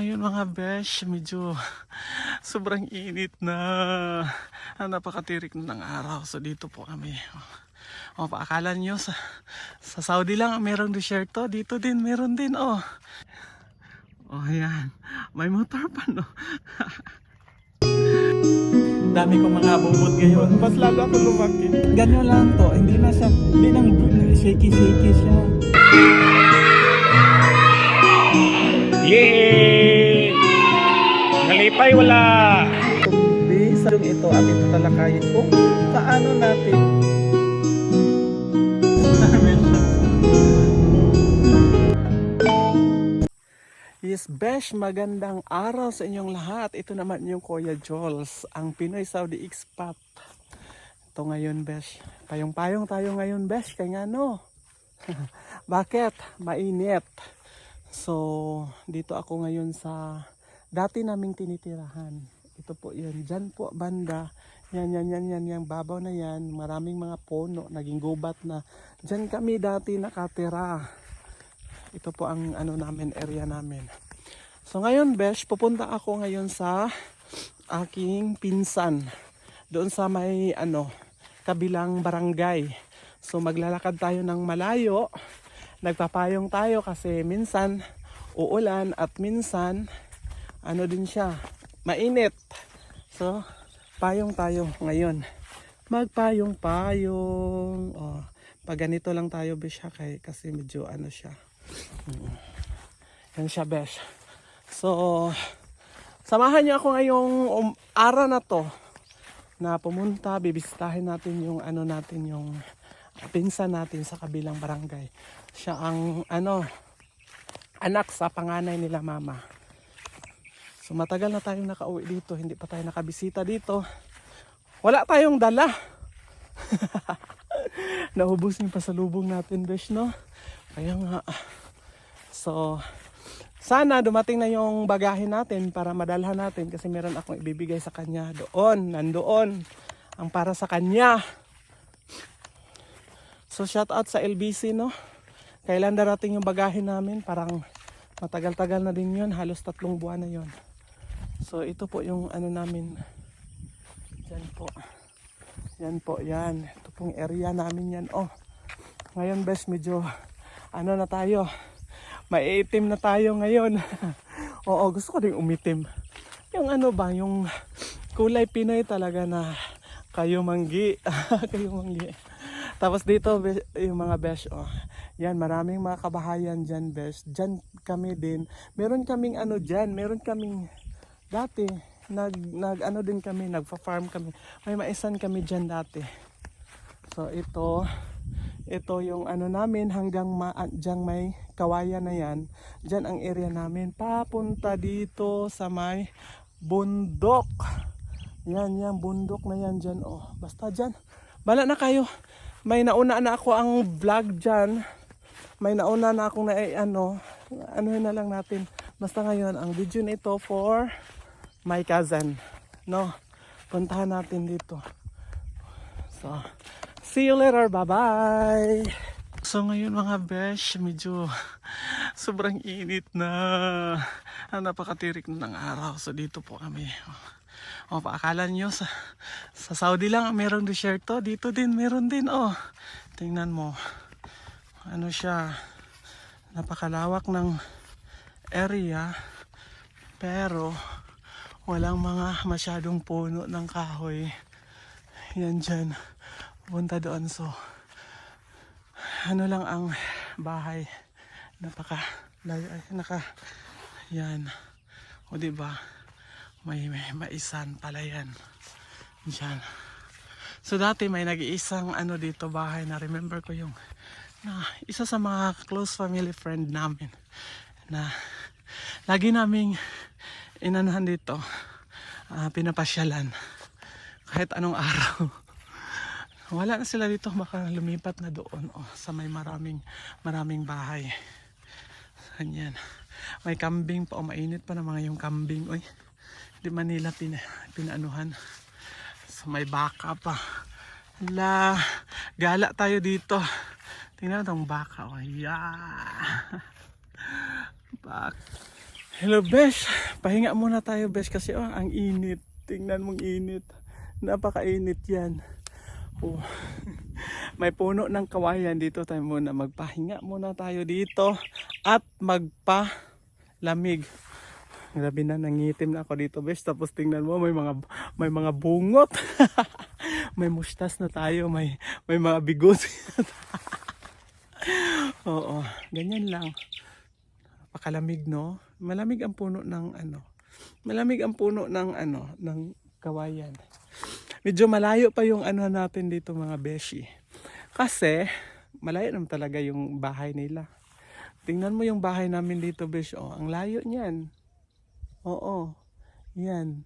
ngayon mga besh, medyo sobrang init na ah, napakatirik na ng araw. So dito po kami. O, paakala nyo sa, sa Saudi lang merong desierto. Dito din, meron din. Oh, oh yan. May motor pa no. Dami kong mga bubot ngayon. Mas lalo ako lumaki. Ganyan lang to. Hindi na siya, hindi nang shaky-shaky siya. Yay! Nalipay wala! Kundi sa ito at ito talakayin kung paano natin Yes, Besh, magandang araw sa inyong lahat. Ito naman yung Kuya Jules, ang Pinoy Saudi Expat. Ito ngayon, Besh. Payong-payong tayo ngayon, Besh. Kaya no? Bakit? Mainit. So, dito ako ngayon sa dati naming tinitirahan. Ito po yan. Diyan po, banda. Yan, yan, yan, yan, yan. Babaw na yan. Maraming mga puno. Naging gubat na. Diyan kami dati nakatira. Ito po ang ano namin, area namin. So ngayon, Besh, pupunta ako ngayon sa aking pinsan. Doon sa may ano, kabilang barangay. So maglalakad tayo ng malayo. Nagpapayong tayo kasi minsan uulan at minsan ano din siya, mainit. So, payong tayo ngayon. Magpayong-payong. Oh, pag ganito lang tayo, Besh, ha, kay, kasi medyo ano siya. Mm. Yan siya, Besh. So, samahan niyo ako ngayong um, araw na to na pumunta, bibisitahin natin yung ano natin, yung pinsan natin sa kabilang barangay. Siya ang ano, anak sa panganay nila mama. So matagal na tayong nakauwi dito, hindi pa tayo nakabisita dito. Wala tayong dala. Naubos yung pasalubong natin, Besh, no? Kaya nga. So, sana dumating na yung bagahe natin para madalhan natin kasi meron akong ibibigay sa kanya doon, nandoon. Ang para sa kanya. So, shout out sa LBC, no? Kailan darating yung bagahe namin? Parang matagal-tagal na din yun. Halos tatlong buwan na yun. So, ito po yung ano namin. Yan po. Yan po, yan. Ito pong area namin yan. Oh, ngayon best medyo ano na tayo. Maiitim na tayo ngayon. Oo, gusto ko din umitim. Yung ano ba, yung kulay Pinoy talaga na kayo manggi. kayo manggi. Tapos dito, yung mga besh, oh. Yan, maraming mga kabahayan dyan, besh. Dyan kami din. Meron kaming ano dyan, meron kaming dati, nag, nag ano din kami, nagfa-farm kami. May maisan kami dyan dati. So ito, ito yung ano namin hanggang ma, ah, dyan may kawayan na yan. Dyan ang area namin. Papunta dito sa may bundok. Yan, yan, bundok na yan dyan. Oh, basta dyan. Bala na kayo. May nauna na ako ang vlog dyan. May nauna na akong na eh, ano. Ano na lang natin. Basta ngayon, ang video nito for my cousin. No? Puntahan natin dito. So, see you later. Bye-bye. So ngayon mga besh, medyo sobrang init na ah, napakatirik na ng araw. So dito po kami. O, paakala nyo sa, sa Saudi lang merong desierto. Dito din, meron din. Oh, tingnan mo. Ano siya, napakalawak ng area. Pero, walang mga masyadong puno ng kahoy. Yan dyan. Punta doon. So, ano lang ang bahay. Napaka, layo, ay, naka, yan. O, di ba May, may maisan pala yan. Diyan. So, dati may nag-iisang ano dito bahay na remember ko yung na isa sa mga close family friend namin na lagi naming inanuhan dito ah, pinapasyalan. Kahit anong araw. Wala na sila dito baka lumipat na doon oh, sa may maraming maraming bahay. Ganyan. May kambing pa o mainit pa na mga yung kambing oy. Di Manila pina, pinaanuhan. So may baka pa. La gala tayo dito. Tingnan tong baka oh yeah. Bak Hello, Besh. Pahinga muna tayo, Besh, kasi oh, ang init. Tingnan mong init. Napakainit yan. Oh. May puno ng kawayan dito tayo muna. Magpahinga muna tayo dito at magpalamig. Grabe na, nangitim na ako dito, Besh. Tapos tingnan mo, may mga, may mga bungot. may mustas na tayo. May, may mga bigot. Oo, ganyan lang pakalamig no malamig ang puno ng ano malamig ang puno ng ano ng kawayan. Medyo malayo pa yung ano natin dito mga beshi. Kasi malayo naman talaga yung bahay nila. Tingnan mo yung bahay namin dito besh oh ang layo niyan. Oo yan.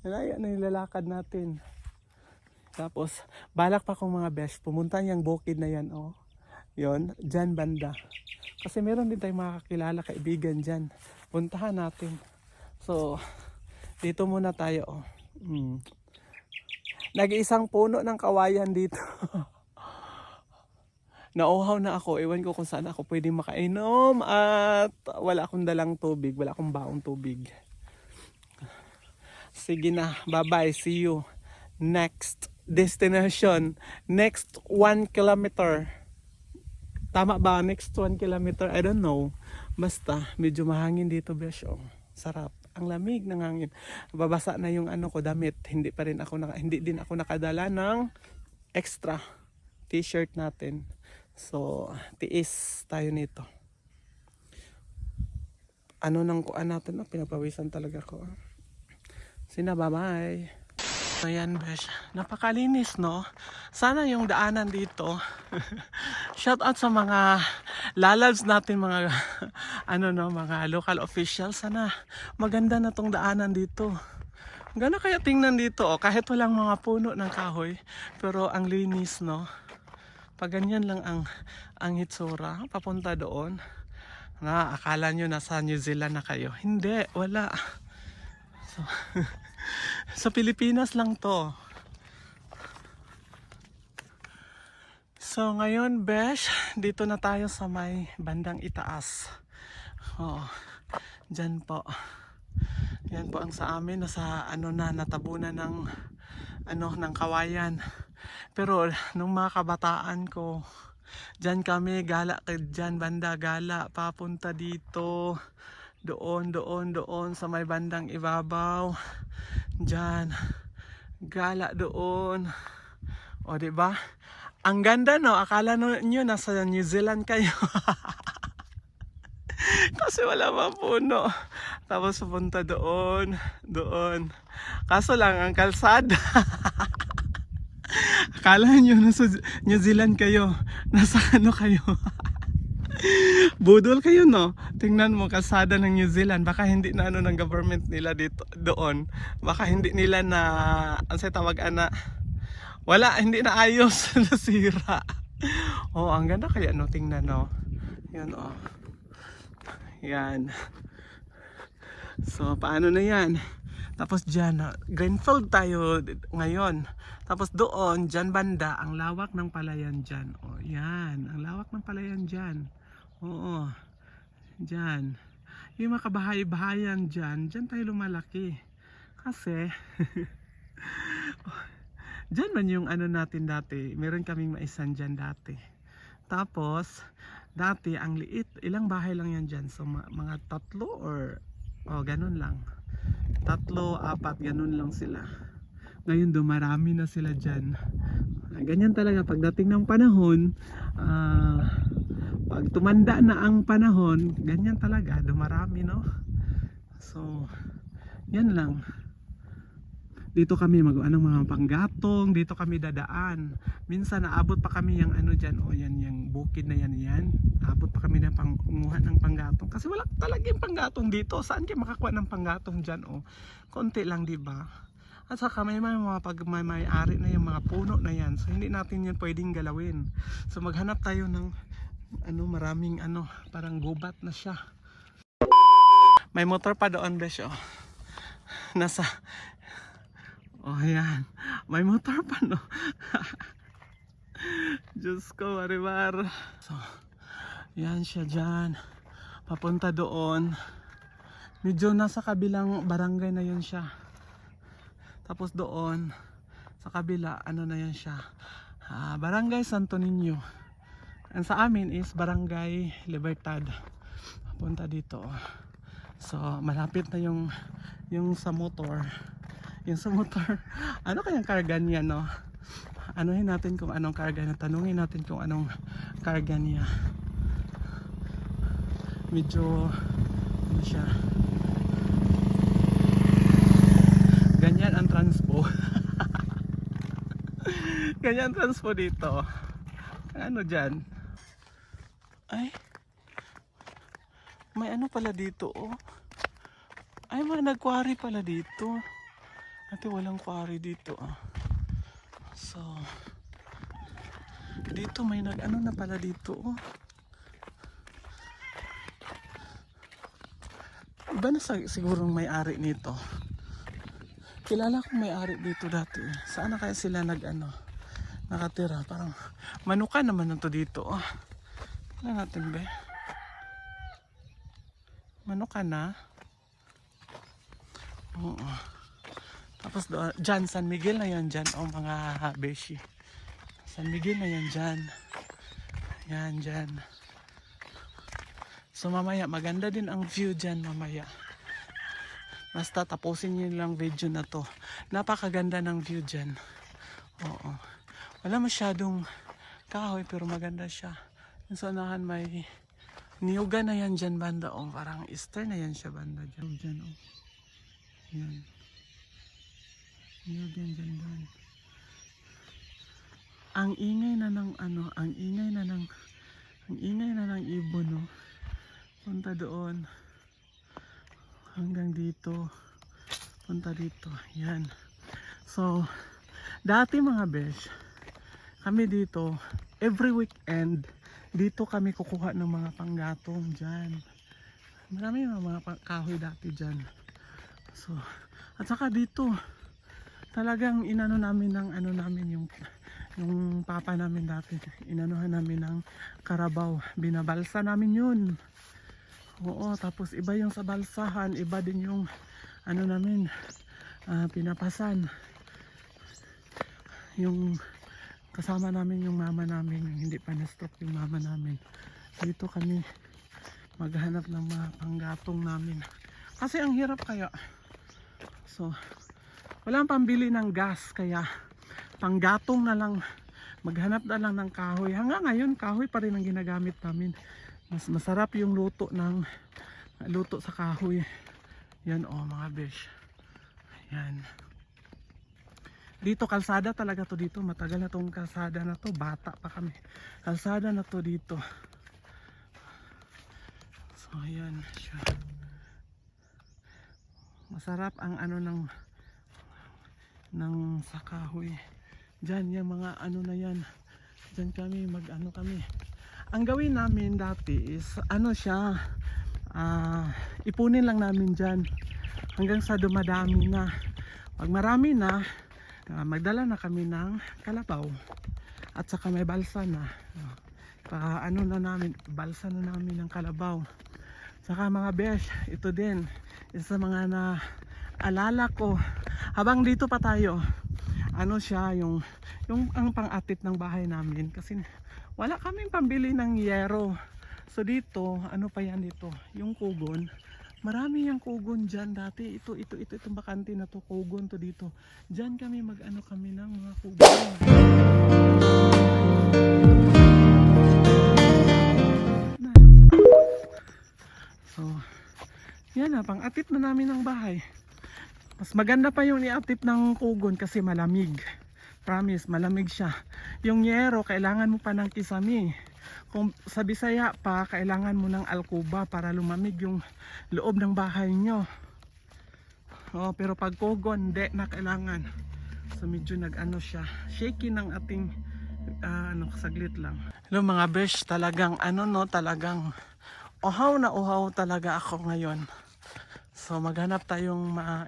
Malayo na yung lalakad natin. Tapos balak pa kong mga besh pumunta yung bukid na yan oh. Yon dyan banda kasi meron din tayong mga kakilala, kaibigan dyan. Puntahan natin. So, dito muna tayo. Oh. Mm. Nag-iisang puno ng kawayan dito. Nauhaw na ako. Ewan ko kung saan ako pwedeng makainom at wala akong dalang tubig. Wala akong baong tubig. Sige na. Bye-bye. See you. Next destination. Next one kilometer. Tama ba? Next 1 kilometer? I don't know. Basta, medyo mahangin dito, besh. Oh. Sarap. Ang lamig ng hangin. Babasa na yung ano ko, damit. Hindi pa rin ako, naka, hindi din ako nakadala ng extra t-shirt natin. So, tiis tayo nito. Ano nang kuan natin? Oh, pinapawisan talaga ko. Sina, bye-bye. Ayan, besh. Napakalinis, no? Sana yung daanan dito. Shout out sa mga lalabs natin, mga ano no, mga local officials. Sana maganda na tong daanan dito. Gana kaya tingnan dito, oh, kahit walang mga puno ng kahoy, pero ang linis, no? Pag ganyan lang ang ang hitsura, papunta doon. Na akala nyo nasa New Zealand na kayo. Hindi, wala. So, sa Pilipinas lang to. So ngayon, Besh, dito na tayo sa may bandang itaas. Oo, dyan po. Yan po ang sa amin, nasa ano na, natabunan ng ano, ng kawayan. Pero nung mga kabataan ko, dyan kami, gala, dyan banda, gala, papunta dito. Doon, doon, doon sa may bandang ibabaw. Diyan. Gala doon. O, ba? Ang ganda, no? Akala nyo nasa New Zealand kayo. Kasi wala pa puno. Tapos pupunta doon, doon. Kaso lang, ang kalsada. Akala nyo nasa New Zealand kayo. Nasa ano kayo? Budol kayo no. Tingnan mo kalsada ng New Zealand, baka hindi na ano ng government nila dito doon. Baka hindi nila na ang sa tawag ana. Wala, hindi na ayos nasira. Oh, ang ganda kaya no tingnan no. Yan oh. Yan. So, paano na yan? Tapos dyan, ah, Greenfield tayo ngayon. Tapos doon, dyan banda, ang lawak ng palayan dyan. O, yan. Ang lawak ng palayan dyan. Oo. Dyan. Yung mga kabahay-bahayan dyan, dyan tayo lumalaki. Kasi, dyan man yung ano natin dati. Meron kaming maisan dyan dati. Tapos, dati ang liit, ilang bahay lang yan dyan. So, mga tatlo or, oh, ganun lang. Tatlo, apat, ganun lang sila. Ngayon, dumarami na sila dyan. Ah, Ganyan talaga, pagdating ng panahon, ah, pag tumanda na ang panahon, ganyan talaga, dumarami, no? So, yan lang. Dito kami magawa ng mga panggatong, dito kami dadaan. Minsan naabot pa kami yung ano dyan, o yan, yung bukid na yan, yan. Abot pa kami ng panguha ng panggatong. Kasi wala talaga yung panggatong dito. Saan kayo makakuha ng panggatong dyan, o? Konti lang, di ba? At saka may mga pag may may-ari na yung mga puno na yan. So hindi natin yan pwedeng galawin. So maghanap tayo ng ano maraming ano parang gubat na siya. May motor pa doon besh oh. Nasa Oh yan. May motor pa no. Diyos ko, Maribar. So, yan siya dyan. Papunta doon. Medyo nasa kabilang barangay na yun siya. Tapos doon, sa kabila, ano na yan siya. Ah, barangay Santo Niño. Ang sa amin is Barangay Libertad. Punta dito. So, malapit na yung yung sa motor. Yung sa motor. Ano kayang karga niya, no? Anuhin natin kung anong karga niya. Tanungin natin kung anong karga niya. Medyo ano siya. Ganyan ang transpo. Ganyan ang transpo dito. Ano dyan? Ay. May ano pala dito, oh. Ay, may nag-quarry pala dito. Ate, walang quarry dito, ah. So, dito may nag-ano na pala dito, oh. Iba na sa, sigurong may-ari nito. Kilala ko may-ari dito dati. eh. Saan na kaya sila nag-ano? Nakatira. Parang manuka naman na to dito, oh. Tingnan natin, be. Manuka na. Oo. Tapos doon, dyan, San Miguel na yan dyan. O mga beshi. San Miguel na yan dyan. Yan, dyan. So mamaya, maganda din ang view dyan mamaya. Basta tapusin niyo lang video na to. Napakaganda ng view dyan. Oo. Wala masyadong kahoy pero maganda siya. Sa unahan may niyuga na yan dyan banda. O parang eastern na yan siya banda dyan. dyan oh. Yan. Niyuga yan dyan. Ang ingay na ng ano, ang ingay na ng ang ingay na ng ibon no. Punta doon. Hanggang dito. Punta dito. Yan. So, dati mga besh, kami dito, every weekend, dito kami kukuha ng mga panggatong dyan. Marami mga, kahoy dati dyan. So, at saka dito, talagang inano namin ng ano namin yung yung papa namin dati inanuhan namin ng karabaw binabalsa namin yun oo tapos iba yung sa balsahan iba din yung ano namin ah, pinapasan yung kasama namin yung mama namin yung hindi pa na-stroke yung mama namin. Dito kami maghanap ng mga panggatong namin. Kasi ang hirap kaya. So walang pambili ng gas kaya panggatong na lang maghanap na lang ng kahoy. Hanggang ngayon kahoy pa rin ang ginagamit namin. Mas masarap yung luto ng luto sa kahoy. Yan oh mga besh. Yan dito kalsada talaga to dito matagal na tong kalsada na to bata pa kami kalsada na to dito so yan siya masarap ang ano ng ng sa kahoy Diyan, yung mga ano na yan. Diyan kami, mag ano kami. Ang gawin namin dati is, ano siya, ah, ipunin lang namin dyan. Hanggang sa dumadami na. Pag marami na, ah, magdala na kami ng kalabaw. At saka may balsa na. Pa, ano na namin, balsa na namin ng kalabaw. Saka mga besh, ito din, isa sa mga na alala ko. Habang dito pa tayo, ano siya yung yung ang pang-atit ng bahay namin kasi wala kaming pambili ng yero. So dito, ano pa yan dito? Yung kugon. Marami yung kugon dyan dati. Ito, ito, ito, itong bakante na to. Kugon to dito. Dyan kami mag-ano kami ng mga kugon. So, yan na, pang-atit na namin ng bahay. Mas maganda pa yung iatip ng kugon kasi malamig. Promise, malamig siya. Yung yero, kailangan mo pa ng kisame. Kung sa Bisaya pa, kailangan mo ng alkuba para lumamig yung loob ng bahay nyo. Oh, pero pag kugon, hindi na kailangan. So medyo nag-ano siya. Shaky ng ating ah, ano, saglit lang. Hello mga besh, talagang ano no, talagang uhaw na uhaw talaga ako ngayon. So maghanap tayong ma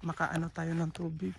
makaano tayo ng tubig.